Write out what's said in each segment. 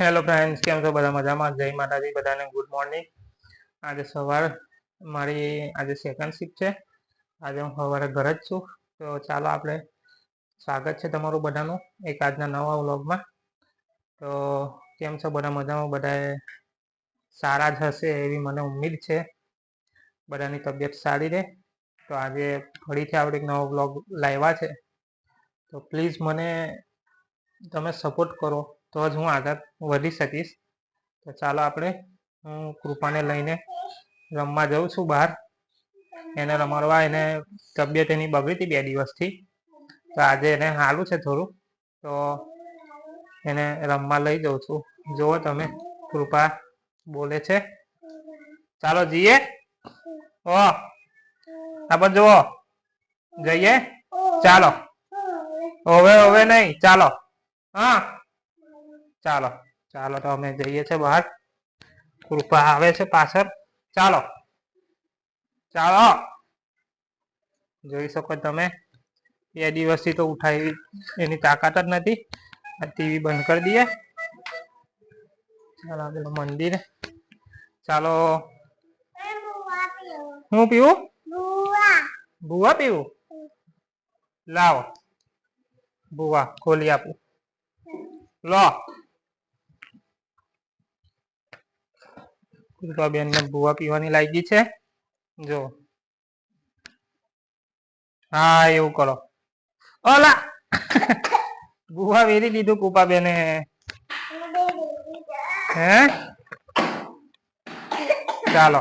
Hello friends કેમ છો? બધા મજામાં? જય માતાજી, બધાને ગુડ મોર્નિંગ આજે સવાર, મારી આજે સેકન્ડ શિફ્ટ છે. આજે હું સવારે ઘરે જ છું. તો ચાલો આપણે સ્વાગત છે તમારું બધાનું એક આજના નવા વ્લોગમાં. તો કેમ છો? બધા મજામાં? બધાએ સારા જ હશે એવી મને ઉમ્મીદ છે. બધાની તબિયત સારી રહે. તો આજે ફરીથી આપણે એક નવો વ્લોગ લાવ્યા છે. તો પ્લીઝ મને તમે સપોર્ટ કરો. તો જ હું આગળ વધી શકીશ. તો ચાલો આપણે, હું કૃપાને લઈને રમવા જાઉં છું બહાર. એને રમાડવા, એને તબિયત એની બગડી હતી બે દિવસથી. તો આજે એને હાલું છે થોડું. તો એને રમવા લઈ જાઉં છું. જુઓ તમે, કૃપા બોલે છે. ચાલો જઈએ. ઓ આપણે જુઓ. જઈએ. ચાલો. હવે હવે નહીં. ચાલો. હા. ચાલો ચાલો તો અમે જઈએ છે બહાર. કૃપા આવે છે પાછળ. ચાલો ચાલો. જોઈ શકો તમે બે દિવસથી તો ઉઠાવી, એની તાકાત જ નથી. આ ટીવી બંધ કરી દઈએ. ચાલો પેલું મંદિર. ચાલો. હું પીવું? ભૂવા પીવું? લાવો. ભૂવા, ખોલી આપું. લો. કૃપાબેન ને ભૂવા પીવાની લાગી છે. જો. હા એવું કરો. ઓલા ભૂવા વેરી દીધું કૃપાબેને. હે? ચાલો.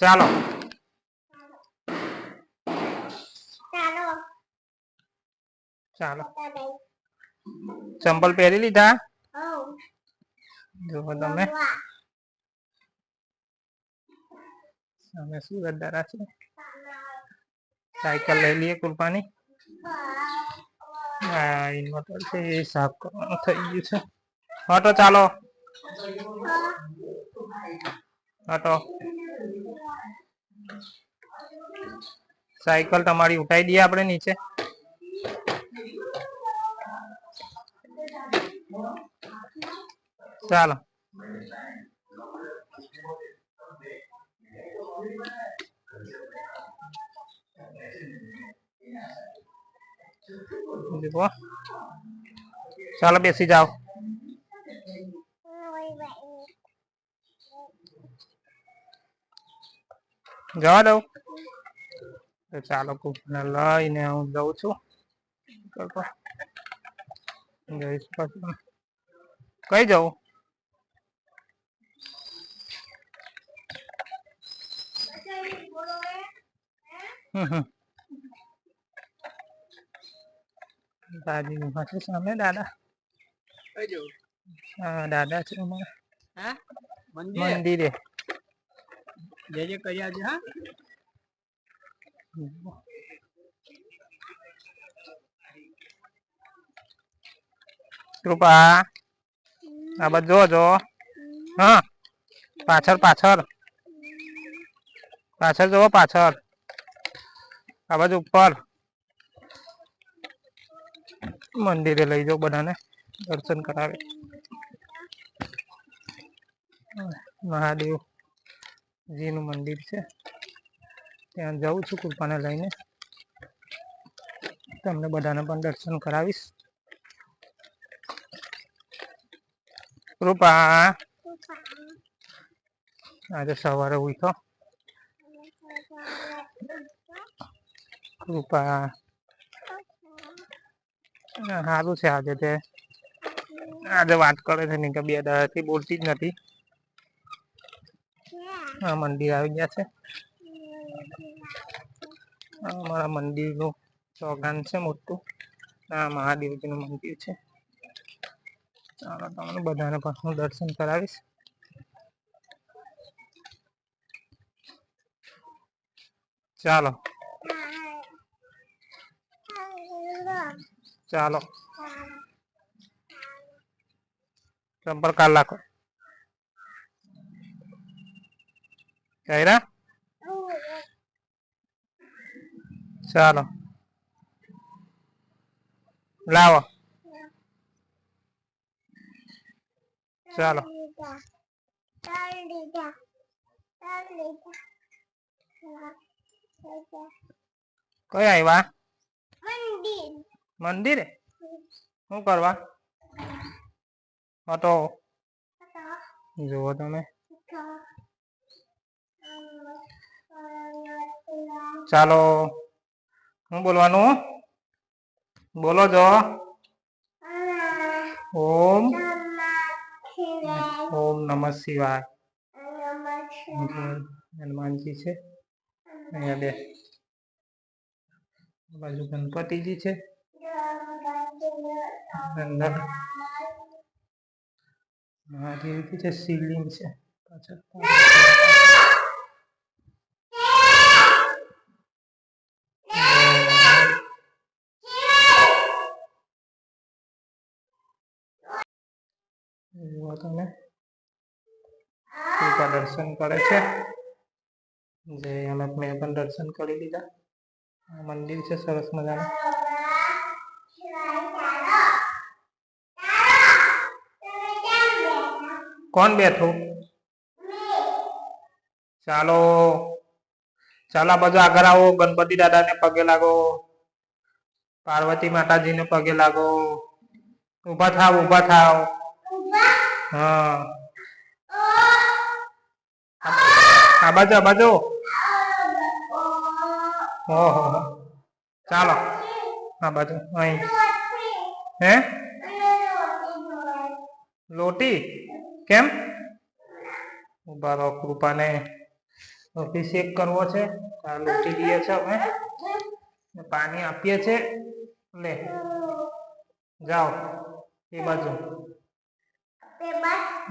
ચાલો. ચાલો. ચંપલ પહેરી લીધા? જુઓ તમે. અમે શું ગદ્દારા છે? સાયકલ લઈ લઈએ કૃપાની આ ઇન્વર્ટર છે, એ સાફ કરવાનું થઈ ગયું છે. હટો ચાલો. હટો સાયકલ તમારી ઉઠાઈ દઈએ આપણે નીચે. ચાલો. જુઓ. ચાલો બેસી જાઓ જવા દઉં તો ચાલો કૂપને લઈને હું જઉં છું કરતો. જઈશ પછી કઈ જવું હમ હમ દાદી ઊભા છે સામે દાદા? હા દાદા છે અમારા. મંદિર? જે જે કર્યા છે હા? કૃપા. આ બધો જો જો હા. પાછળ પાછળ. પાછળ જુઓ પાછળ. આ બાજુ ઉપર. મંદિરે લઈ જાઓ બધાને દર્શન કરાવે મહાદેવજીનું મંદિર છે ત્યાં જાઉં છું કૃપાને લઈને તમને બધાને પણ દર્શન કરાવીશ કૃપા આજે સવારે ઉઠો કૃપા સારું છે આજે તે. આજે વાત કરે છે, નહીં કે બે દાડાથી બોલતી જ નથી. આ મંદિર આવી ગયા છે. અમારા મંદિરનું ચોગાન છે મોટું. આ મહાદેવજીનું મંદિર છે. ચાલો, તમને બધાને પણ હું દર્શન કરાવીશ. ચાલો. ચાલો. સંપર્ક કાઢ નાખો. ચાલો. લાવો. ચાલો. કઈ આવ્યા? શું કરવા? હતો. જુઓ તમે. ચાલો. શું બોલવાનું? બોલો જો. ઓમ. ઓમ નમઃ શિવાય. હનુમાનજી છે. અહીંયા બે. બાજુ ગણપતિજી છે. અંદર મહાદેવજી છે શિવલિંગ છે પાછળ જુઓ તમે કૃપા દર્શન કરે છે જે અમે મેં પણ દર્શન કરી લીધા આ મંદિર છે સરસ મજાનું કોણ બેઠું? ચાલો. ચાલો બાજુ આગળ આવો. ગણપતિ દાદાને પગે લાગો. પાર્વતી માતાજીને પગે લાગો. ઊભા થાવ ઊભા થાવ. હા. આ બાજુ આ બાજુ. ઓહો. ચાલો. આ બાજુ, અહીં. હે? લોટી? કેમ? ઊભા કૃપાને અભિષેક કરવો છે. લોટી લઈએ છે અમે. પાણી આપીએ છે. લે, જાઓ, એ બાજુ.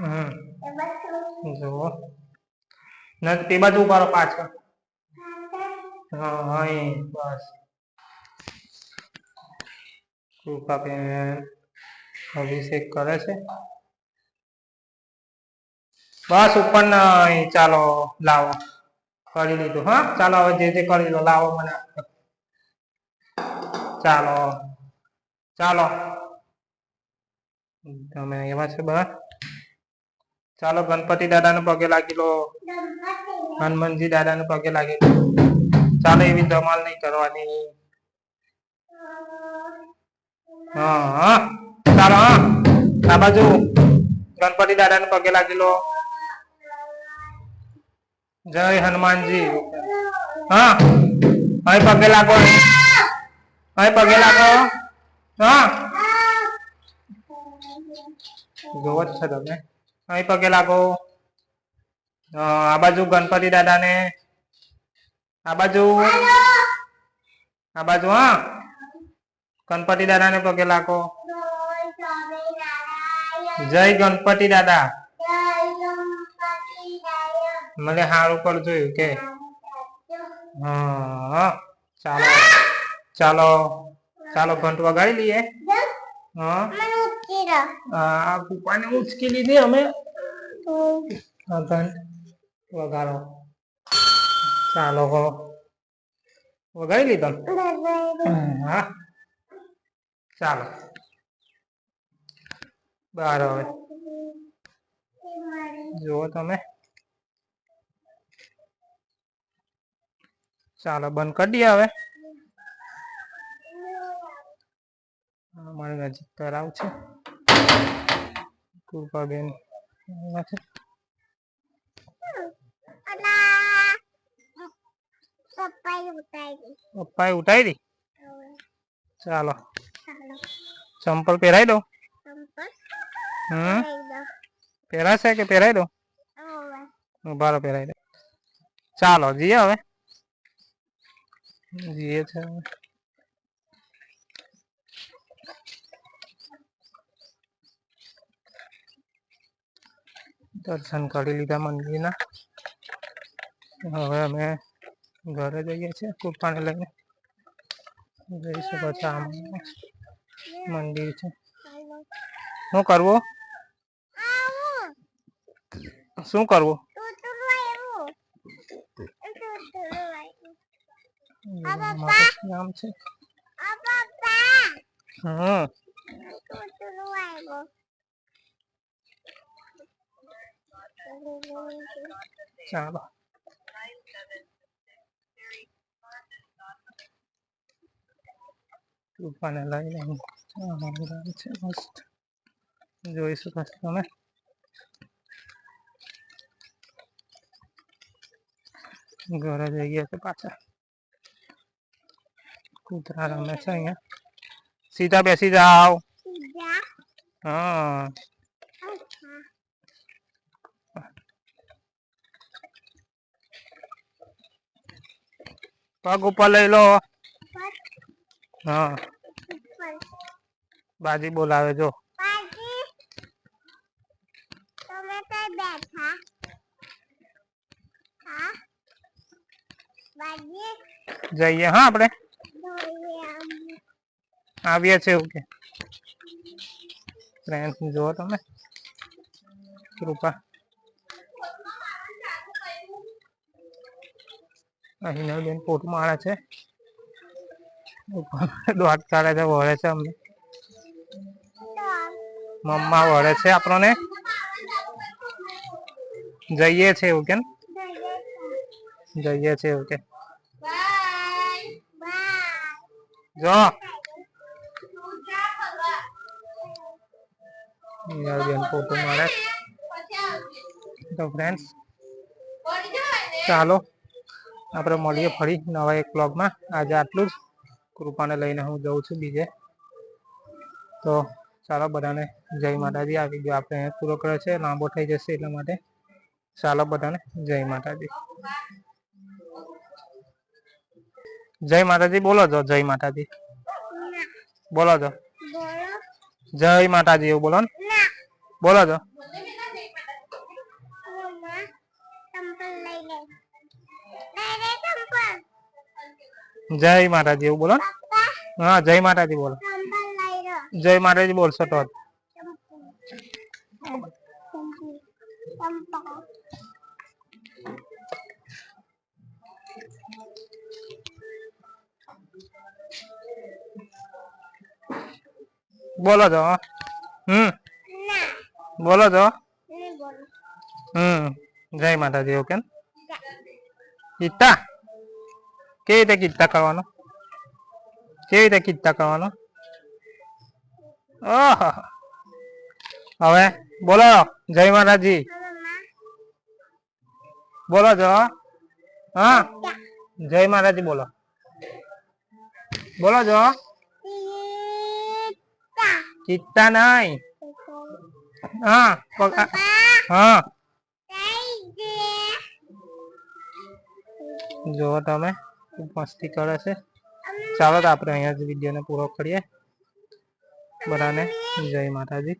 હમ. જુઓ. તે બાજુ ઊભા રહો પાછળ. હા અહીં બસ. કૃપાબેન અભિષેક કરે છે. બસ ઉપર નહીં ચાલો લાવો. કરી લીધું, હા? ચાલો હવે જે જે કરી લો, લાવો મને. ચાલો. ચાલો. તમે એવા છે બસ? ચાલો, ગણપતિ દાદાને પગે લાગી લો. હનુમાનજી દાદાને પગે લાગી લો. ચાલો, એવી ધમાલ નહીં કરવાની. હા હા. ચાલો, હા. આ બાજુ ગણપતિ દાદાને પગે લાગી લો. જય હનુમાનજી. હા? અહીં પગે લાગો. અહીં પગે લાગો. હા? જોવો જ છે તમે. અહીં પગે લાગો. આ બાજુ ગણપતિ દાદાને. આ બાજુ. આ બાજુ, હા? ગણપતિ દાદાને પગે લાગો. જય ગણપતિ દાદા. મને હાર ઉપર જોયું કે હા ચાલો. ચાલો ચાલો ઘંટ વગાડી લઈએ. હા. આ કૂપાને ઉચકી લીધી અમે. ઘંટ વગાડો. ચાલો વગાડી લીધો. હા. ચાલો. બહાર હવે. જુઓ તમે. ચાલો બંધ કરી દઈએ હવે. અમારે નજીક તળાવ છે. કૃપાબેન છે પપ્પાએ ઉઠાવી દી? ચાલો. ચંપલ પહેરાવી દો હમ? પહેરાશે કે પહેરાવી દો ઊભા પહેરાવી દો ચાલો જઈએ હવે. જઈએ છે હવે. દર્શન કરી લીધા મંદિરના હવે અમે ઘરે જઈએ છીએ કૃપાને લઈને જઈ શકો છો આમ મંદિર છે શું કરવું શું કરવું નામ છે. હમ ચાલો. લઈને અહીં અમારું છે. મસ્ત. જોઈશું તમે. ઘરે જઈએ છે પાછા? કૂતરા રમે છે અહીંયા સીધા બેસી જાવ હા પગ ઉપર લઈ લો હા બાજી બોલાવે જો બેઠા હા જઈએ હા આપણે. આવીએ છે એવું કે. ફ્રેન્ડ જુઓ તમે. કૃપા. અહીં બેન ફોટો મારે છે. દોટ કાઢે છે વળે છે અમને. મમ્મા વળે છે આપણને. જઈએ છે એવું કે જઈએ છે એવું કે. જો. બેન ફોટો મારે. તો ફ્રેન્ડ્સ ચાલો આપણે મળીએ ફરી નવા એક બ્લોગમાં આજે આટલું જ. કૃપાને લઈને હું જઉં છું બીજે. તો ચાલો બધાને જય માતાજી. આ વીડિયો આપણે અહીંયા પૂરો કર્યો છે. લાંબો થઈ જશે એટલા માટે. ચાલો બધાને જય માતાજી. જય માતાજી બોલો છો જય માતાજી. બોલો છો જય માતાજી એવું બોલો ના. બોલો ચંપલ જય માતાજી, એવું બોલો હા, જય માતાજી બોલો. જય માતાજી બોલશો તો બોલો છો હમ. બોલો છો હમ જય માતાજી ઓકે કિત્તા. કેવી રીતે કિત્તા કરવાનો? કેવી રીતે કિત્તા કરવાનો? ઓહો. હવે બોલો જય માતાજી. બોલો છો હા? જય માતાજી બોલો. બોલો છો ચિત્તા નહીં. હા હા. જુઓ તમે, ખૂબ મસ્તી કરે છે. ચાલો તો આપણે અહીંયા જ વિડીયોને પૂરો કરીએ. બધાને જય માતાજી.